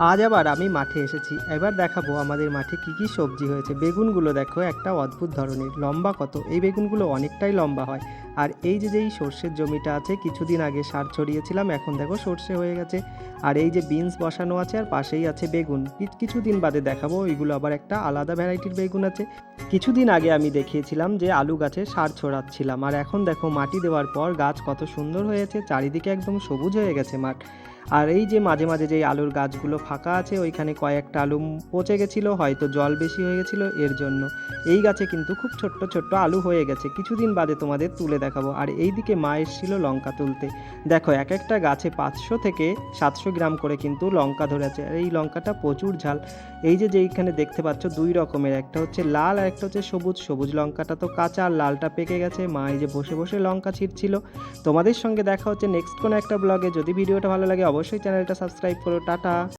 আজ আবার আমি মাঠে এসেছি। এবার দেখাবো আমাদের মাঠে কি কি সবজি হয়েছে। বেগুনগুলো দেখো, একটা অদ্ভুত ধরনের। লম্বা কত? এই বেগুনগুলো অনেকটাই লম্বা হয়। আর এই যে যেই সর্ষের জমিটা আছে, কিছুদিন আগে সার ছড়িয়েছিলাম, এখন দেখো সর্ষে হয়ে গেছে। আর এই যে বিনস বসানো আছে, আর পাশেই আছে বেগুন। কিছুদিন বাদে দেখাবো, ওইগুলো আবার একটা আলাদা ভ্যারাইটির বেগুন আছে। কিছুদিন আগে আমি দেখিয়েছিলাম যে আলু গাছে সার ছড়াচ্ছিলাম। আর এখন দেখো মাটি দেওয়ার পর গাছ কত সুন্দর হয়েছে, চারিদিকে একদম সবুজ হয়ে গেছে মাঠ। আর এই যে মাঝে মাঝে যে আলুর গাছগুলো ফাঁকা আছে, ওইখানে কয়েকটা আলু পচে গেছিল, হয়তো জল বেশি হয়ে গেছিল, এর জন্য। এই গাছে কিন্তু খুব ছোট্ট ছোট্ট আলু হয়ে গেছে। কিছুদিন বাদে তোমাদের তুলে দেখাবো। আর এই দিকে মা এসেছিল লঙ্কা তুলতে। দেখো, এক একটা গাছে পাঁচশো থেকে সাতশো গ্রাম করে কিন্তু লঙ্কা ধরেছে আর এই লঙ্কাটা প্রচুর ঝাল। এই যে যেইখানে দেখতে পাচ্ছ, দুই রকমের। একটা হচ্ছে লাল আর একটা হচ্ছে সবুজ। সবুজ লঙ্কাটা তো কাঁচা, আর লালটা পেকে গেছে। মা এই যে বসে বসে লঙ্কা ছিঁড়ছিল তোমাদের সঙ্গে দেখা হচ্ছে নেক্সট কোনো একটা ব্লগে যদি ভিডিওটা ভালো লাগে অবশ্যই চ্যানেলটা সাবস্ক্রাইব করো টাটা।